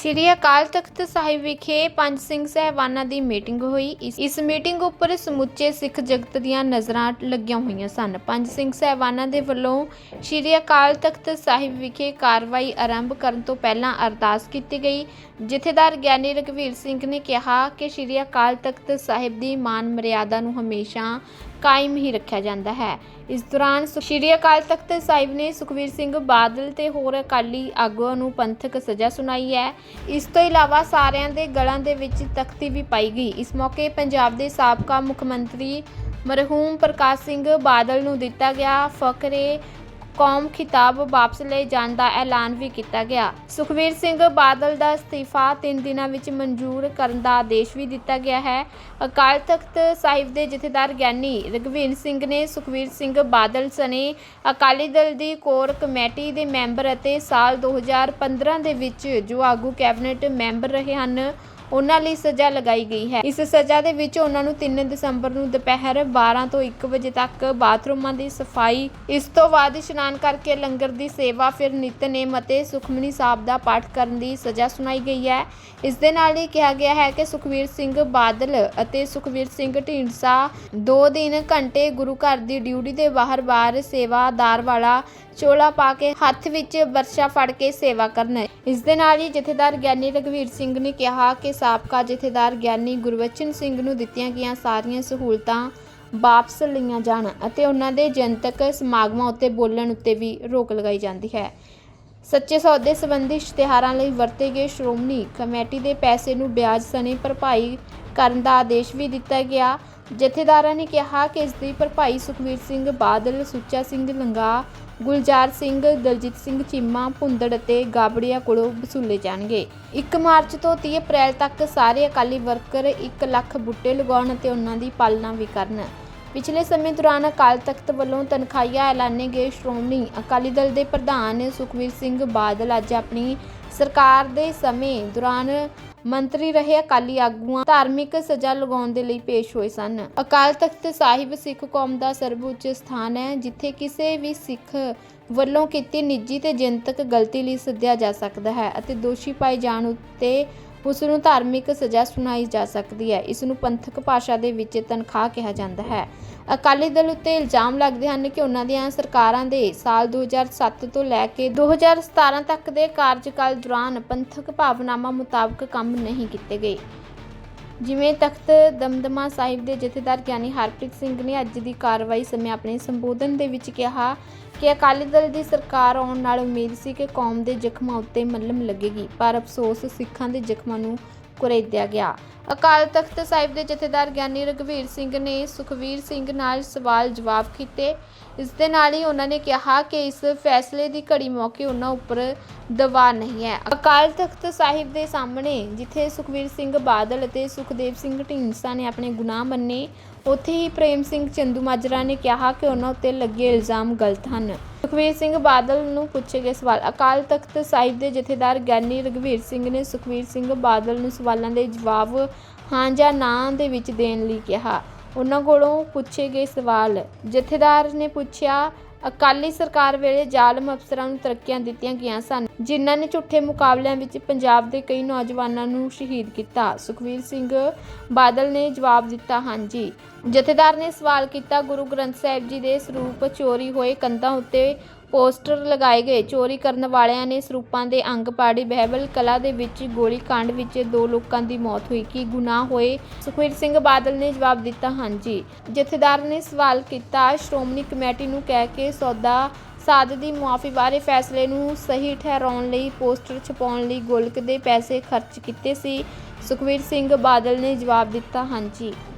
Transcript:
ਸ਼੍ਰੀ ਅਕਾਲ ਤਖਤ ਸਾਹਿਬ ਵਿਖੇ ਪੰਜ ਸਿੰਘ ਸਹਿਬਾਨਾਂ ਦੀ ਮੀਟਿੰਗ ਹੋਈ। ਇਸ- ਇਸ ਮੀਟਿੰਗ ਉੱਪਰ ਸਮੁੱਚੇ ਸਿੱਖ ਜਗਤ ਦੀਆਂ ਨਜ਼ਰਾਂ ਲੱਗੀਆਂ ਹੋਈਆਂ ਸਨ। ਪੰਜ ਸਿੰਘ ਸਹਿਬਾਨਾਂ ਦੇ ਵੱਲੋਂ ਸ਼੍ਰੀ ਅਕਾਲ ਤਖਤ ਸਾਹਿਬ ਵਿਖੇ ਕਾਰਵਾਈ ਆਰੰਭ ਕਰਨ ਤੋਂ ਪਹਿਲਾਂ ਅਰਦਾਸ ਕੀਤੀ ਗਈ। ਜਥੇਦਾਰ ਗਿਆਨੀ ਰਘਵੀਰ ਸਿੰਘ ਨੇ ਕਿਹਾ ਕਿ ਸ਼੍ਰੀ ਅਕਾਲ ਤਖਤ ਸਾਹਿਬ ਦੀ ਮਾਨ ਮਰਿਆਦਾ ਨੂੰ ਹਮੇਸ਼ਾ ਕਾਇਮ ਹੀ ਰੱਖਿਆ ਜਾਂਦਾ ਹੈ। ਇਸ ਦੌਰਾਨ ਸੁ- ਸ਼੍ਰੀ ਅਕਾਲ ਤਖਤ ਸਾਹਿਬ ਨੇ ਸੁਖਵੀਰ ਸਿੰਘ ਬਾਦਲ ਤੇ ਹੋਰ ਅਕਾਲੀ ਆਗੂਆਂ ਨੂੰ ਪੰਥਕ ਸਜ਼ਾ ਸੁਣਾਈ ਹੈ। ਇਸ ਤੋਂ ਇਲਾਵਾ ਸਾਰਿਆਂ ਦੇ ਗਲਾਂ ਦੇ ਵਿੱਚ ਤਖਤੀ ਵੀ ਪਾਈ ਗਈ। ਇਸ ਮੌਕੇ ਪੰਜਾਬ ਦੇ ਸਾਬਕਾ ਮੁੱਖ ਮੰਤਰੀ ਮਰਹੂਮ ਪ੍ਰਕਾਸ਼ ਸਿੰਘ ਬਾਦਲ ਨੂੰ ਦਿੱਤਾ ਗਿਆ ਫਕਰੇ ਕੌਮ ਖਿਤਾਬ ਵਾਪਸ ਲਏ ਜਾਣ ਦਾ ਐਲਾਨ ਵੀ ਕੀਤਾ ਗਿਆ। ਸੁਖਵੀਰ ਸਿੰਘ ਬਾਦਲ ਦਾ ਅਸਤੀਫਾ 3 ਦਿਨਾਂ ਵਿੱਚ ਮਨਜ਼ੂਰ ਕਰਨ ਦਾ ਆਦੇਸ਼ ਵੀ ਦਿੱਤਾ ਗਿਆ ਹੈ। ਅਕਾਲ ਤਖਤ ਸਾਹਿਬ ਦੇ ਜਥੇਦਾਰ ਗਿਆਨੀ ਰਘਵੀਰ ਸਿੰਘ ਨੇ ਸੁਖਵੀਰ ਸਿੰਘ ਬਾਦਲ ਸਣੇ ਅਕਾਲੀ ਦਲ ਦੀ ਕੋਰ ਕਮੇਟੀ ਦੇ ਮੈਂਬਰ ਅਤੇ ਸਾਲ 2015 ਦੇ ਵਿੱਚ ਜੋ ਆਗੂ ਕੈਬਨਿਟ ਮੈਂਬਰ ਰਹੇ ਹਨ ਉਹਨਾਂ ਲਈ ਸਜ਼ਾ ਲਗਾਈ ਗਈ ਹੈ। ਇਸ ਸਜ਼ਾ ਦੇ ਵਿੱਚ ਉਹਨਾਂ ਨੂੰ 3 ਦਸੰਬਰ ਨੂੰ ਦੁਪਹਿਰ 12 ਤੋਂ 1 ਵਜੇ ਤੱਕ ਬਾਥਰੂਮਾਂ ਦੀ ਸਫ਼ਾਈ, ਇਸ ਤੋਂ ਬਾਅਦ ਇਸ਼ਨਾਨ ਕਰਕੇ ਲੰਗਰ ਦੀ ਸੇਵਾ, ਫਿਰ ਨਿਤਨੇਮ ਅਤੇ ਸੁਖਮਨੀ ਸਾਹਿਬ ਦਾ ਪਾਠ ਕਰਨ ਦੀ ਸਜ਼ਾ ਸੁਣਾਈ ਗਈ ਹੈ। ਇਸ ਦੇ ਨਾਲ ਹੀ ਕਿਹਾ ਗਿਆ ਹੈ ਕਿ ਸੁਖਵੀਰ ਸਿੰਘ ਬਾਦਲ ਅਤੇ ਸੁਖਵੀਰ ਸਿੰਘ ਢੀਂਡਸਾ 2 ਦਿਨ ਘੰਟੇ ਗੁਰੂ ਘਰ ਦੀ ਡਿਊਟੀ ਦੇ ਬਾਹਰ-ਬਾਹਰ ਸੇਵਾਦਾਰ ਵਾਲਾ ਚੋਲਾ ਪਾ ਕੇ ਹੱਥ ਵਿੱਚ ਵਰਸ਼ਾ ਫੜ ਕੇ ਸੇਵਾ ਕਰਨ। ਇਸ ਦੇ ਨਾਲ ਹੀ ਜਥੇਦਾਰ ਗਿਆਨੀ ਰਘਵੀਰ ਸਿੰਘ ਨੇ ਕਿਹਾ ਕਿ ਸਾਬਕਾ ਜਥੇਦਾਰ ਗਿਆਨੀ ਗੁਰਬਚਨ ਸਿੰਘ ਨੂੰ ਦਿੱਤੀਆਂ ਗਈਆਂ ਸਾਰੀਆਂ ਸਹੂਲਤਾਂ ਵਾਪਸ ਲਈਆਂ ਜਾਣ ਅਤੇ ਉਹਨਾਂ ਦੇ ਜਨਤਕ ਸਮਾਗਮਾਂ ਉੱਤੇ ਬੋਲਣ ਉੱਤੇ ਵੀ ਰੋਕ ਲਗਾਈ ਜਾਂਦੀ ਹੈ। ਸੱਚੇ ਸੌਦੇ ਸੰਬੰਧੀ ਇਸ਼ਤਿਹਾਰਾਂ ਲਈ ਵਰਤੇ ਗਏ ਸ਼੍ਰੋਮਣੀ ਕਮੇਟੀ ਦੇ ਪੈਸੇ ਨੂੰ ਵਿਆਜ ਸਣੇ ਭਰਪਾਈ ਕਰਨ ਦਾ ਆਦੇਸ਼ ਵੀ ਦਿੱਤਾ ਗਿਆ। ਜਥੇਦਾਰਾਂ ਨੇ ਕਿਹਾ ਕਿ ਇਸ ਦੀ ਭਰਪਾਈ ਸੁਖਵੀਰ ਸਿੰਘ ਬਾਦਲ, ਸੁੱਚਾ ਸਿੰਘ ਲੰਗਾ ਗੁਲਜ਼ਾਰ ਸਿੰਘ, ਦਲਜੀਤ ਸਿੰਘ ਚੀਮਾ, ਭੁੰਦੜ ਅਤੇ ਗਾਬੜੀਆ ਕੋਲੋਂ ਵਸੂਲੇ ਜਾਣਗੇ। 1 ਮਾਰਚ ਤੋਂ 30 ਅਪ੍ਰੈਲ ਤੱਕ ਸਾਰੇ ਅਕਾਲੀ ਵਰਕਰ 1 ਲੱਖ ਬੁੱਟੇ ਲਗਾਉਣ ਅਤੇ ਉਹਨਾਂ ਦੀ ਪਾਲਣਾ ਵੀ ਕਰਨ। ਪਿਛਲੇ ਸਮੇਂ ਦੌਰਾਨ ਅਕਾਲ ਤਖਤ ਵੱਲੋਂ ਤਨਖਾਹੀਆ ਐਲਾਨੇ ਗਏ ਸ਼੍ਰੋਮਣੀ ਅਕਾਲੀ ਦਲ ਦੇ ਪ੍ਰਧਾਨ ਸੁਖਵੀਰ ਸਿੰਘ ਬਾਦਲ ਅੱਜ ਆਪਣੀ ਸਰਕਾਰ ਦੇ ਸਮੇਂ ਦੌਰਾਨ ਮੰਤਰੀ ਰਹੇ ਅਕਾਲੀ ਆਗੂਆਂ ਧਾਰਮਿਕ ਸਜ਼ਾ ਲਗਾਉਣ ਦੇ ਲਈ ਪੇਸ਼ ਹੋਏ ਸਨ। ਅਕਾਲ ਤਖਤ ਸਾਹਿਬ ਸਿੱਖ ਕੌਮ ਦਾ ਸਰਵਉੱਚ ਸਥਾਨ ਹੈ, ਜਿੱਥੇ ਕਿਸੇ ਵੀ ਸਿੱਖ ਵੱਲੋਂ ਕੀਤੀ ਨਿੱਜੀ ਤੇ ਜਨਤਕ ਗਲਤੀ ਲਈ ਸੱਦਿਆ ਜਾ ਸਕਦਾ ਹੈ ਅਤੇ ਦੋਸ਼ੀ ਪਾਏ ਜਾਣ ਉੱਤੇ ਉਸ ਨੂੰ ਧਾਰਮਿਕ ਸਜ਼ਾ ਸੁਣਾਈ ਜਾ ਸਕਦੀ ਹੈ। ਇਸ ਨੂੰ ਪੰਥਕ ਭਾਸ਼ਾ ਦੇ ਵਿੱਚ ਤਨਖਾਹ ਕਿਹਾ ਜਾਂਦਾ ਹੈ। ਅਕਾਲੀ ਦਲ ਉੱਤੇ ਇਲਜ਼ਾਮ ਲੱਗਦੇ ਹਨ ਕਿ ਉਹਨਾਂ ਦੀਆਂ ਸਰਕਾਰਾਂ ਦੇ ਸਾਲ 2007 ਤੋਂ ਲੈ ਕੇ 2017 ਤੱਕ ਦੇ ਕਾਰਜਕਾਲ ਦੌਰਾਨ ਪੰਥਕ ਭਾਵਨਾਵਾਂ ਮੁਤਾਬਕ ਕੰਮ ਨਹੀਂ ਕੀਤੇ ਗਏ। ਜਿਵੇਂ ਤਖਤ ਦਮਦਮਾ ਸਾਹਿਬ ਦੇ ਜਥੇਦਾਰ ਗਿਆਨੀ ਹਰਪ੍ਰੀਤ ਸਿੰਘ ਨੇ ਅੱਜ ਦੀ ਕਾਰਵਾਈ ਸਮੇਂ ਆਪਣੇ ਸੰਬੋਧਨ ਦੇ ਵਿੱਚ ਕਿਹਾ ਕਿ ਅਕਾਲੀ ਦਲ ਦੀ ਸਰਕਾਰ ਆਉਣ ਨਾਲ ਉਮੀਦ ਸੀ ਕਿ ਕੌਮ ਦੇ ਜ਼ਖਮਾਂ ਉੱਤੇ ਮੱਲਮ ਲੱਗੇਗੀ, ਪਰ ਅਫਸੋਸ ਸਿੱਖਾਂ ਦੇ ਜ਼ਖਮਾਂ ਨੂੰ ਕੁਰੇਦਿਆ ਗਿਆ। ਅਕਾਲ ਤਖਤ ਸਾਹਿਬ ਦੇ ਜਥੇਦਾਰ ਗਿਆਨੀ ਰਘਵੀਰ ਸਿੰਘ ਨੇ ਸੁਖਵੀਰ ਸਿੰਘ ਨਾਲ ਸਵਾਲ ਜਵਾਬ ਕੀਤੇ। ਇਸ ਦੇ ਨਾਲ ਹੀ ਉਹਨਾਂ ਨੇ ਕਿਹਾ ਕਿ ਇਸ ਫੈਸਲੇ ਦੀ ਘੜੀ ਮੌਕੇ ਉਹਨਾਂ ਉੱਪਰ ਦਬਾਅ ਨਹੀਂ ਹੈ। ਅਕਾਲ ਤਖਤ ਸਾਹਿਬ ਦੇ ਸਾਹਮਣੇ, ਜਿੱਥੇ ਸੁਖਵੀਰ ਸਿੰਘ ਬਾਦਲ ਅਤੇ ਸੁਖਦੇਵ ਸਿੰਘ ਢੀਂਡਸਾ ਨੇ ਆਪਣੇ ਗੁਨਾਹ ਮੰਨੇ, ਉੱਥੇ ਹੀ ਪ੍ਰੇਮ ਸਿੰਘ ਚੰਦੂਮਾਜਰਾ ਨੇ ਕਿਹਾ ਕਿ ਉਹਨਾਂ ਉੱਤੇ ਲੱਗੇ ਇਲਜ਼ਾਮ ਗਲਤ ਹਨ। ਸੁਖਵੀਰ ਸਿੰਘ ਬਾਦਲ ਨੂੰ ਪੁੱਛੇ ਗਏ ਸਵਾਲ। ਅਕਾਲ ਤਖਤ ਸਾਹਿਬ ਦੇ ਜਥੇਦਾਰ ਗਿਆਨੀ ਰਘਵੀਰ ਸਿੰਘ ਨੇ ਸੁਖਵੀਰ ਸਿੰਘ ਬਾਦਲ ਨੂੰ ਸਵਾਲਾਂ ਦੇ ਜਵਾਬ ਹਾਂ ਜਾਂ ਨਾ ਦੇ ਵਿੱਚ ਦੇਣ ਲਈ ਕਿਹਾ। ਉਹਨਾਂ ਕੋਲੋਂ ਪੁੱਛੇ ਗਏ ਸਵਾਲ। ਜਥੇਦਾਰ ਨੇ ਪੁੱਛਿਆ ਅਕਾਲੀ ਸਰਕਾਰ ਵੇਲੇ ਜ਼ਾਲਮ ਅਫਸਰਾਂ ਨੂੰ ਤਰੱਕੀਆਂ ਦਿੱਤੀਆਂ ਗਈਆਂ ਸਨ, ਜਿਨ੍ਹਾਂ ਨੇ ਝੂਠੇ ਮੁਕਾਬਲਿਆਂ ਵਿੱਚ ਪੰਜਾਬ ਦੇ ਕਈ ਨੌਜਵਾਨਾਂ ਨੂੰ ਸ਼ਹੀਦ ਕੀਤਾ। ਸੁਖਵੀਰ ਸਿੰਘ ਬਾਦਲ ਨੇ ਜਵਾਬ ਦਿੱਤਾ, ਹਾਂਜੀ। ਜਥੇਦਾਰ ਨੇ ਸਵਾਲ ਕੀਤਾ, ਗੁਰੂ ਗ੍ਰੰਥ ਸਾਹਿਬ ਜੀ ਦੇ ਸਰੂਪ ਚੋਰੀ ਹੋਏ ਕੰਧਾਂ ਉੱਤੇ ਪੋਸਟਰ ਲਗਾਏ ਗਏ। ਚੋਰੀ ਕਰਨ ਵਾਲਿਆਂ ਨੇ ਸਰੂਪਾਂ ਦੇ ਅੰਗ ਪਾੜੀ। ਬਹਿਬਲ ਕਲਾ ਦੇ ਵਿੱਚ ਗੋਲੀ ਕਾਂਡ ਵਿੱਚ ਦੋ ਲੋਕਾਂ ਦੀ ਮੌਤ ਹੋਈ। ਕੀ ਗੁਨਾਹ ਹੋਏ? ਸੁਖਵੀਰ ਸਿੰਘ ਬਾਦਲ ਨੇ ਜਵਾਬ ਦਿੱਤਾ, ਹਾਂਜੀ। ਜਥੇਦਾਰ ਨੇ ਸਵਾਲ ਕੀਤਾ, ਸ਼੍ਰੋਮਣੀ ਕਮੇਟੀ ਨੂੰ ਕਹਿ ਕੇ ਸੌਦਾ ਸਾਧ ਦੀ ਮੁਆਫੀ ਬਾਰੇ ਫੈਸਲੇ ਨੂੰ ਸਹੀ ਠਹਿਰਾਉਣ ਲਈ ਪੋਸਟਰ ਛਪਾਉਣ ਲਈ ਗੋਲਕ ਦੇ ਪੈਸੇ ਖਰਚ ਕੀਤੇ ਸੀ। ਸੁਖਵੀਰ ਸਿੰਘ ਬਾਦਲ ਨੇ ਜਵਾਬ ਦਿੱਤਾ, ਹਾਂਜੀ।